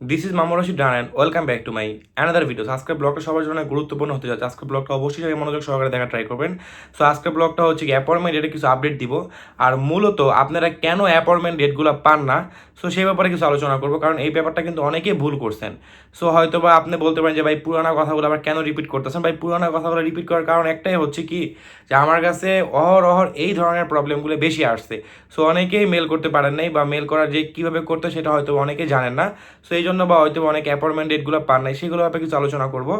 this is Mamur Rashid done and welcome back to my another video আজকের ব্লগটা সবার জন্য গুরুত্বপূর্ণ হতে যাচ্ছে। আজকের ব্লগটা অবশ্যই সবাই মনোযোগ সহকারে দেখা ট্রাই করবেন। সো আজকের ব্লগটা হচ্ছে অ্যাপয়েন্টমেন্ট ডেটে কিছু আপডেট দিব। আর মূলত আপনারা কেন অ্যাপয়েন্টমেন্ট ডেটগুলো পান না? সো সেই ব্যাপারে কিছু আলোচনা করব। কারণ এই ব্যাপারটা কিন্তু অনেকেই ভুল করছেন। সো হয়তো বা আপনি বলতে পারেন যে, ভাই, পুরানো কথাগুলো আবার কেন রিপিট করতেছেন? ভাই, পুরানো কথাগুলো রিপিট করার কারণ একটাই হচ্ছে কি? যে, আমার কাছে অহর অহর এই ধরনের প্রবলেমগুলো বেশি আসছে। সো অনেকেই মেল করতে পারেন নাই বা মেল করার যে কীভাবে করতে সেটা হয়তো অনেকে জানেন না। সো এই জন্য বা হয়তো অনেক অ্যাপয়েন্টমেন্ট ডেটগুলো পান নাই সেগুলো ব্যাপারে কিছু আলোচনা করব।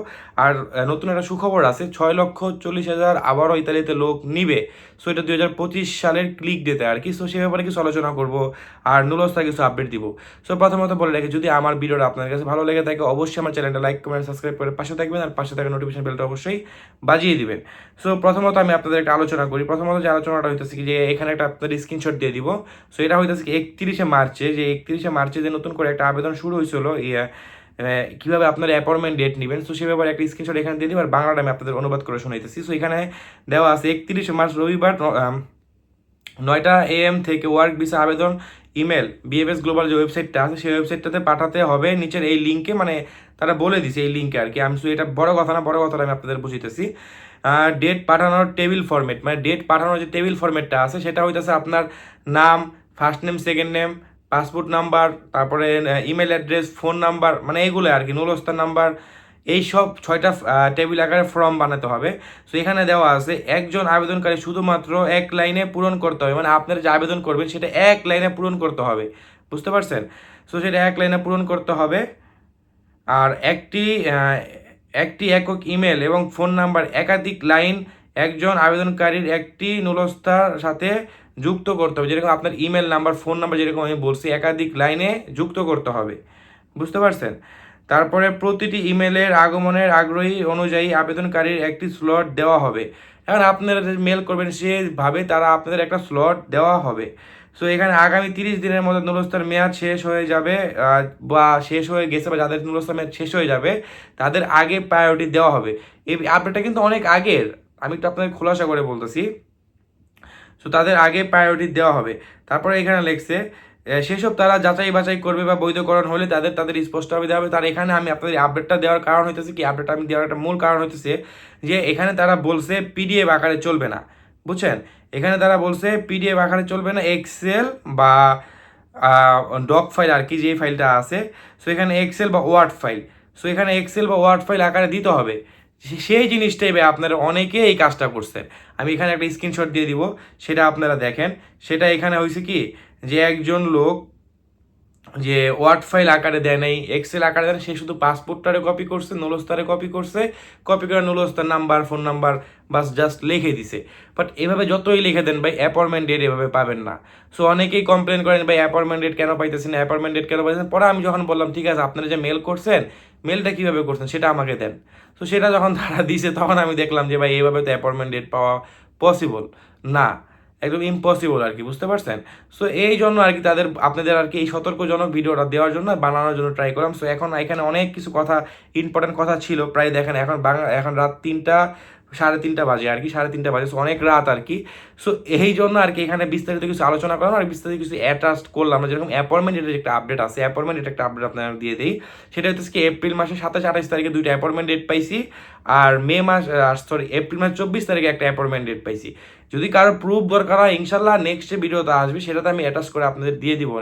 আর নতুন একটা সুখবর আছে, ছয় লক্ষ চল্লিশ হাজার আবারও ইতালিতে লোক নিবে। সো এটা দুই হাজার পঁচিশ সালের ক্লিক ডেতে আর কি। সো সে ব্যাপারে কিছু আলোচনা করব আর নুলস্তা কিছু আপডেট দিব। সো প্রথমত বলে রাখি, যদি আমার ভিডিওটা আপনার কাছে ভালো লেগে থাকে, অবশ্যই আমার চ্যানেলটা লাইক কমেন্ট সাবস্ক্রাইব করে পাশে থাকবেন আর পাশে থাকা নোটিফিকেশন বেলটা অবশ্যই বাজিয়ে দিবেন। সো প্রথমত আমি আপনাদের একটা আলোচনা করি। প্রথমত যে আলোচনাটা হইতেছে কি, যে এখানে একটা আপনাদের স্ক্রিনশট দিয়ে দিব। সো এটা হইতেছে কি, একত্রিশে মার্চে, যে একত্রিশে মার্চে যে নতুন করে একটা আবেদন শুরু হয়েছিল ইয়ে কীভাবে আপনার অ্যাপয়েন্টমেন্ট ডেট নেবেন সো সে ব্যাপারে একটা স্ক্রিনশট এখানে দিয়ে দিব আর বাংলাটা আমি আপনাদের অনুবাদ করে শোনাইতেছি। সো এখানে দেওয়া আছে, একত্রিশে মার্চ রবিবার নয়টা এএম থেকে ওয়ার্ক ভিসা আবেদন ইমেল বিএফএস গ্লোবাল যে ওয়েবসাইটটা আছে, সেই ওয়েবসাইটটাতে পাঠাতে হবে। নিচের এই লিঙ্কে মানে তারা বলে দিছে এই লিঙ্কে আর কি। আমি শুধু এটা বড় কথা না, বড় কথাটা আমি আপনাদের বুঝিতেছি ডেট পাঠানোর টেবিল ফরম্যাট মানে ডেট পাঠানোর যে টেবিল ফরম্যাটটা আছে, সেটা হইতেছে আপনার নাম first name second name passport number, তারপরে ইমেল অ্যাড্রেস ফোন নাম্বার মানে এইগুলো আর কি নুলস্তার নাম্বার, এই সব ছয়টা টেবিল আকারে ফর্ম বানাতে হবে। সো এখানে দেওয়া আছে, একজন আবেদনকারী শুধুমাত্র এক লাইনে পূরণ করতে হবে। মানে আপনারা যে আবেদন করবেন, সেটা এক লাইনে পূরণ করতে হবে। বুঝতে পারছেন? সো সেটা এক লাইনে পূরণ করতে হবে। আর একটি একটি একক ইমেল এবং ফোন নাম্বার, একাধিক লাইন একজন আবেদনকারীর একটি নুলস্তার সাথে যুক্ত করতে হবে। যেরকম আপনার ইমেল নাম্বার ফোন নাম্বার যেরকম আমি বলছি, একাধিক লাইনে যুক্ত করতে হবে। বুঝতে পারছেন? তারপরে প্রতিটি ইমেলের আগমনের আগ্রহী অনুযায়ী আবেদনকারীর একটি স্লট দেওয়া হবে। এখন আপনারা মেল করবেন সেভাবে তারা আপনাদের একটা স্লট দেওয়া হবে। সো এখানে আগামী তিরিশ দিনের মধ্যে নুলস্তার মেয়াদ শেষ হয়ে যাবে বা শেষ হয়ে গেছে, বা যাদের নুলস্তার মেয়াদ শেষ হয়ে যাবে, তাদের আগে প্রায়োরিটি দেওয়া হবে। এই আপডেটটা কিন্তু অনেক আগের। আমি একটু আপনাদের খোলাসা করে বলতেছি। সো তাদের আগে প্রায়োরিটি দেওয়া হবে। তারপরে এখানে লেখছে সেসব তারা যাচাই বাছাই করবে বা বৈধকরণ হলে তাদের তাদের স্পষ্টভাবে দেওয়া হবে। তার এখানে আমি আপনাদের আপডেটটা দেওয়ার কারণ হইতেছে কি? আপডেটটা আমি দেওয়ার একটা মূল কারণ হইতেছে যে, এখানে তারা বলছে পিডিএফ আকারে চলবে না। বুঝছেন? এখানে তারা বলছে পিডিএফ আকারে চলবে না এক্সেল বা ডক ফাইল আর কি যে ফাইলটা আছে সো এখানে এক্সেল বা ওয়ার্ড ফাইল সো এখানে এক্সেল বা ওয়ার্ড ফাইল আকারে দিতে হবে। সেই জিনিসটাই আপনারা অনেকে এই কাজটা করছেন। আমি এখানে একটা স্ক্রিনশট দিয়ে দিব, সেটা আপনারা দেখেন। সেটা এখানে হয়েছে কি, যে একজন লোক যে ওয়ার্ড ফাইল আকারে দেয় নাই এক্সেল আকারে দেয় সে শুধু পাসপোর্টটারে কপি করছে, নুলস্তারে কপি করছে। কপি করে নুলস্তার নাম্বার ফোন নাম্বার বাস জাস্ট লিখে দিছে। বাট এভাবে যতই লিখে দেন ভাই অ্যাপয়েন্টমেন্ট ডেট এভাবে পাবেন না। সো অনেকেই কমপ্লেন করেন, ভাই অ্যাপয়েন্টমেন্ট ডেট কেন পাইতেছেন অ্যাপয়েন্টমেন্ট ডেট কেন পাইতেছেন? পরে আমি যখন বললাম, ঠিক আছে, আপনারা যে মেল করছেন মেলটা কীভাবে করছেন সেটা আমাকে দেন। তো সেটা যখন তারা দিছে, তখন আমি দেখলাম যে ভাই, এইভাবে তো অ্যাপয়েন্টমেন্ট ডেট পাওয়া পসিবল না, একদম ইম্পসিবল আর কি, বুঝতে পারছেন? সো এই জন্য আর কি তাদের, আপনাদের আর কি এই সতর্কজনক ভিডিওটা দেওয়ার জন্য বানানোর জন্য ট্রাই করলাম। সো এখন এখানে অনেক কিছু কথা ইম্পর্টেন্ট কথা ছিল। প্রায় দেখেন, এখন বাংলা, এখন রাত তিনটা সাড়ে তিনটা বাজে আর কি, সাড়ে তিনটা বাজে সো অনেক রাত আর কি। সো এই জন্য আর কি এখানে বিস্তারিত কিছু আলোচনা করলাম আর বিস্তারিত কিছু অ্যাটাচ করলাম যেরকম অ্যাপয়েন্টমেন্ট ডেটের একটা আপডেট আছে অ্যাপয়েন্টমেন্ট একটা আপডেট আপনারা দিয়ে দিই। সেটা হচ্ছে কি এপ্রিল মাসের সাতাশ, আঠাশ তারিখে দুইটা অ্যাপয়েন্টমেন্ট ডেট পাইছি, আর মে মাস সরি এপ্রিল মাস চব্বিশ তারিখে একটা অ্যাপয়েন্টমেন্ট ডেট পাইছি। যদি কারও প্রুফ দরকার হয় ইনশাল্লাহ নেক্সট যে ভিডিওতে আসবে, সেটাতে আমি অ্যাটাচ করে আপনাদের দিয়ে দিব।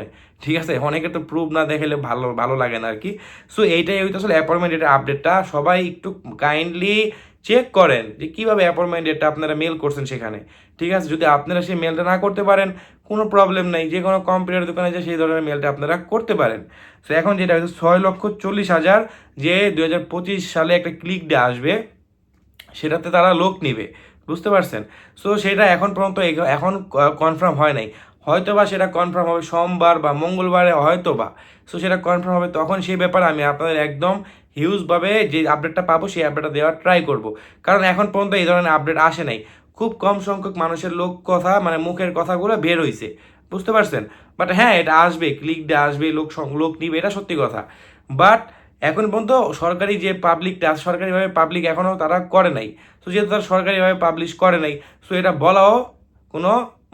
ঠিক আছে? অনেকে তো প্রুফ না দেখালে ভালো ভালো লাগে না আর কি। সো এইটাই হইতে আসলে অ্যাপয়েন্টমেন্ট আপডেটটা সবাই একটু কাইন্ডলি চেক করেন যে কীভাবে অ্যাপয়েন্টমেন্ট ডেটটা আপনারা মেল করছেন সেখানে। ঠিক আছে? যদি আপনারা সেই মেলটা না করতে পারেন, কোনো প্রবলেম নাই। যে কোনো কম্পিউটার দোকানে যে সেই ধরনের মেলটা আপনারা করতে পারেন। সো এখন যেটা হচ্ছে ছয় লক্ষ চল্লিশ হাজার যে দু হাজার পঁচিশ সালে একটা ক্লিক ডে আসবে, সেটাতে তারা লোক নিবে। বুঝতে পারছেন? সো সেটা এখন পর্যন্ত এখন কনফার্ম হয় নাই। হয়তো বা সেটা কনফার্ম হবে সোমবার বা মঙ্গলবারে হয়তো বা সো সেটা কনফার্ম হবে তখন সেই ব্যাপারে আমি আপনাদের একদম হিউজভাবে যে আপডেটটা পাবো, সেই আপডেটটা দেওয়ার ট্রাই করব। কারণ এখন পর্যন্ত এই ধরনের আপডেট আসে নাই। খুব কম সংখ্যক মানুষের লোক কথা মানে মুখের কথাগুলো বের হয়েছে বুঝতে পারছেন? বাট হ্যাঁ এটা আসবে ক্লিক ডে আসবে, লোক লোক নিবে, এটা সত্যি কথা। বাট এখন পর্যন্ত সরকারি যে পাবলিকটা সরকারিভাবে পাবলিক এখনও তারা করে নাই। তো যেহেতু তারা সরকারিভাবে পাবলিশ করে নাই সো এটা বলাও কোনো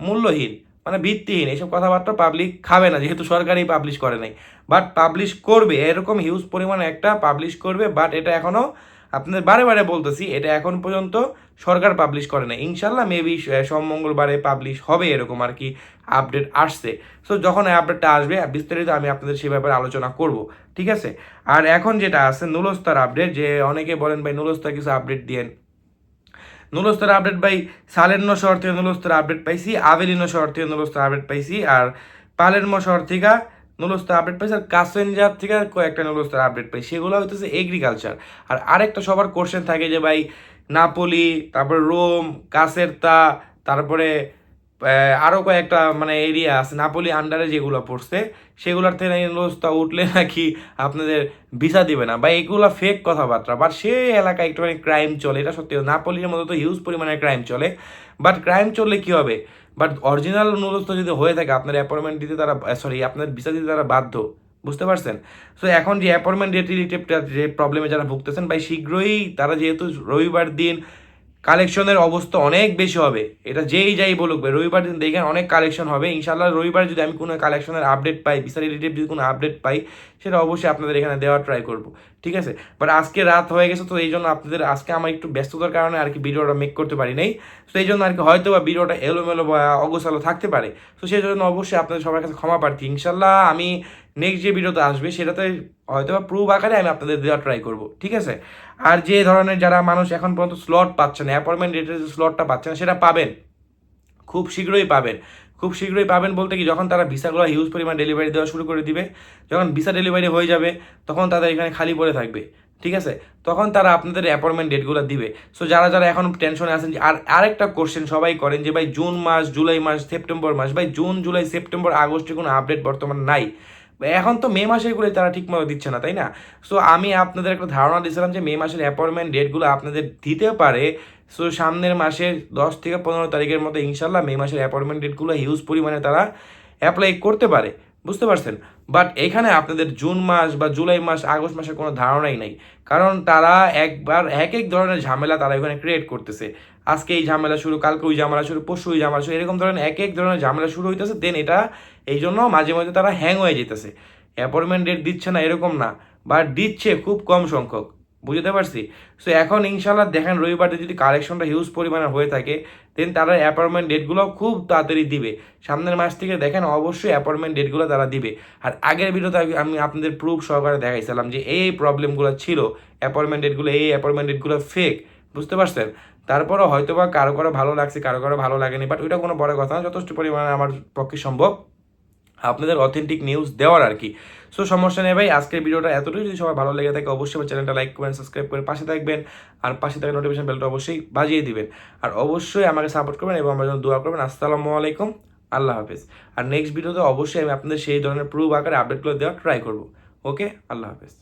মূল্যহীন। মানে ভিত্তিহীন এইসব কথাবার্তা পাবলিক খাবে না, যেহেতু সরকারই পাবলিশ করে নাই। বাট পাবলিশ করবে, এরকম হিউজ পরিমাণে একটা পাবলিশ করবে বাট এটা এখনও আপনাদের বারে বারে বলতেছি, এটা এখন পর্যন্ত সরকার পাবলিশ করে না ইনশাল্লাহ মেবি সোম মঙ্গলবারে পাবলিশ হবে এরকম আর কি আপডেট আসছে। সো যখন আপডেটটা আসবে বিস্তারিত আমি আপনাদের সে ব্যাপারে আলোচনা করব, ঠিক আছে? আর এখন যেটা আছে, নুলস্তার আপডেট যে অনেকে বলেন, ভাই নুলস্তার কিছু আপডেট দিয়েন। নুলস্তার আপডেট পাই, সালেন্ন শহর থেকে নুলস্তর আপডেট পাইছি আভেলিনো শহর থেকে নুলস্তর আপডেট পাইছি, আর পালেরমো শহর থেকে নুলস্তর আপডেট পাইছি, আর কাসেঞ্জার থেকে কয়েকটা নুলস্তর আপডেট পাই সেগুলো হইতেছে এগ্রিকালচার আর আরেকটা সবার কোশ্চেন থাকে যে ভাই, নাপোলি, তারপরে রোম, কাসেরতা, তারপরে আরও কয়েকটা মানে এরিয়া আছে। নাপোলি আন্ডারে যেগুলো পড়ছে, সেগুলোর থেকে নাকি নুলস্তা উঠলে নাকি আপনাদের ভিসা দিবে না। বা এগুলো ফেক কথাবার্তা। বাট সে এলাকায় একটুখানি ক্রাইম চলে, এটা সত্যি। নাপলির মতো তো হিউজ পরিমাণে ক্রাইম চলে। বাট ক্রাইম চললে কী হবে? বাট অরিজিনাল নুলস্তা যদি হয়ে থাকে, আপনার অ্যাপয়েন্টমেন্ট দিতে তারা সরি আপনার ভিসা দিতে তারা বাধ্য। বুঝতে পারছেন? সো এখন যে অ্যাপয়েন্টমেন্ট ডেট যে প্রবলেমে যারা ভুগতেছেন, ভাই, শীঘ্রই তারা যেহেতু রবিবার দিন কালেকশনের অবস্থা অনেক বেশি হবে। এটা যেই যাই বলুক রবিবার দিন দেখেন অনেক কালেকশন হবে। ইনশাল্লাহ রবিবার যদি আমি কোনো কালেকশনের আপডেট পাই রিলেটিভ যদি কোনো আপডেট পাই, সেটা অবশ্যই আপনাদের এখানে দেওয়ার ট্রাই করব, ঠিক আছে? বাট আজকে রাত হয়ে গেছে, তো এই জন্য আপনাদের আজকে আমার একটু ব্যস্ততার কারণে আর কি ভিডিওটা মেক করতে পারি নাই। তো এই জন্য আর কি হয়তো বা ভিডিওটা এলোমেলো বা অগোছালো থাকতে পারে। তো সেই জন্য অবশ্যই আপনাদের সবার কাছে ক্ষমা প্রার্থী। ইনশাল্লাহ আমি নেক্সট যে ভিডিওতে আসবে, সেটাতে হয়তো বা প্রুভ আকারে আমি আপনাদের দেওয়ার ট্রাই করব, ঠিক আছে? আর যে ধরনের যারা মানুষ এখন পর্যন্ত স্লট পাচ্ছে না অ্যাপয়েন্টমেন্ট ডেটের যে স্লটটা পাচ্ছে না, সেটা পাবেন। খুব শীঘ্রই পাবেন। খুব শীঘ্রই পাবেন বলতে কি, যখন তারা ভিসাগুলো হিউজ পরিমাণ ডেলিভারি দেওয়া শুরু করে দিবে, যখন ভিসা ডেলিভারি হয়ে যাবে, তখন তাদের এখানে খালি পড়ে থাকবে, ঠিক আছে? তখন তারা আপনাদের অ্যাপয়েন্টমেন্ট ডেটগুলো দিবে। সো যারা যারা এখন টেনশনে আছেন, আর আরেকটা কোশ্চেন সবাই করেন যে, ভাই, জুন মাস, জুলাই মাস, সেপ্টেম্বর মাস, ভাই, জুন, জুলাই, সেপ্টেম্বর, আগস্টে কোনো আপডেট বর্তমান নাই। এখন তো মে মাসেরগুলোই তারা ঠিকমতো দিচ্ছে না, তাই না? সো আমি আপনাদের একটা ধারণা দিয়েছিলাম যে মে মাসের অ্যাপয়েন্টমেন্ট ডেটগুলো আপনাদের দিতে পারে। সো সামনের মাসের দশ থেকে পনেরো তারিখের মতো ইনশাল্লাহ মে মাসের অ্যাপয়েন্টমেন্ট ডেটগুলো হিউজ পরিমাণে তারা অ্যাপ্লাই করতে পারে। বুঝতে পারছেন? বাট এখানে আপনাদের জুন মাস বা জুলাই মাস, আগস্ট মাসের কোনো ধারণাই নাই। কারণ তারা একবার এক এক ধরনের ঝামেলা তারা এখানে ক্রিয়েট করতেছে। আজকে এই ঝামেলা শুরু, কালকে ওই ঝামেলা শুরু, পরশু ওই ঝামেলা শুরু, এরকম ধরনের এক এক ধরনের ঝামেলা শুরু হইতেছে দেন এটা এই জন্য মাঝে মাঝে তারা হ্যাং হয়ে যেতেছে অ্যাপয়েন্টমেন্ট ডেট দিচ্ছে না, এরকম না। বাট দিচ্ছে খুব কম সংখ্যক। বুঝতে পারছি? সো এখন ইনশাল্লাহ দেখেন রবিবারে যদি কালেকশনটা হিউজ পরিমাণে হয়ে থাকে দেন তারা অ্যাপয়েন্টমেন্ট ডেটগুলো খুব তাড়াতাড়ি দিবে। সামনের মাস থেকে দেখেন অবশ্যই অ্যাপয়েন্টমেন্ট ডেটগুলো তারা দিবে। আর আগের ভিডিওতে আমি- আপনাদের প্রুফ সহকারে দেখাইছিলাম যে এই প্রবলেমগুলো ছিল। অ্যাপয়েন্টমেন্ট ডেটগুলো এই অ্যাপয়েন্টমেন্ট ডেটগুলো ফেক বুঝতে পারছেন? তারপরও হয়তো বা কারও কারও ভালো লাগছে, কারও কারও ভালো লাগেনি বাট ওইটা কোনো বড় কথা না, যথেষ্ট পরিমাণে আমার পক্ষে সম্ভব। আপনাদের অথেন্টিক নিউজ দেওয়ার আর কি। সো সমস্যা নেই ভাই, আজকের ভিডিওটা এতটুকু যদি সবার ভালো লেগে থাকে, অবশ্যই আমার চ্যানেলটা লাইক করবেন সাবস্ক্রাইব করে পাশে থাকবেন। আর পাশে থাকা নোটিফিকেশন বেলটা অবশ্যই বাজিয়ে দিবেন। আর অবশ্যই আমাকে সাপোর্ট করবেন এবং আমার জন্য দোয়া করবেন। আসসালামু আলাইকুম, আল্লাহ হাফেজ। আর নেক্সট ভিডিওতে অবশ্যই আমি আপনাদের সেই ধরনের প্রুফ আকারে আপডেটগুলো দেওয়ার ট্রাই করব। ওকে আল্লাহ হাফেজ।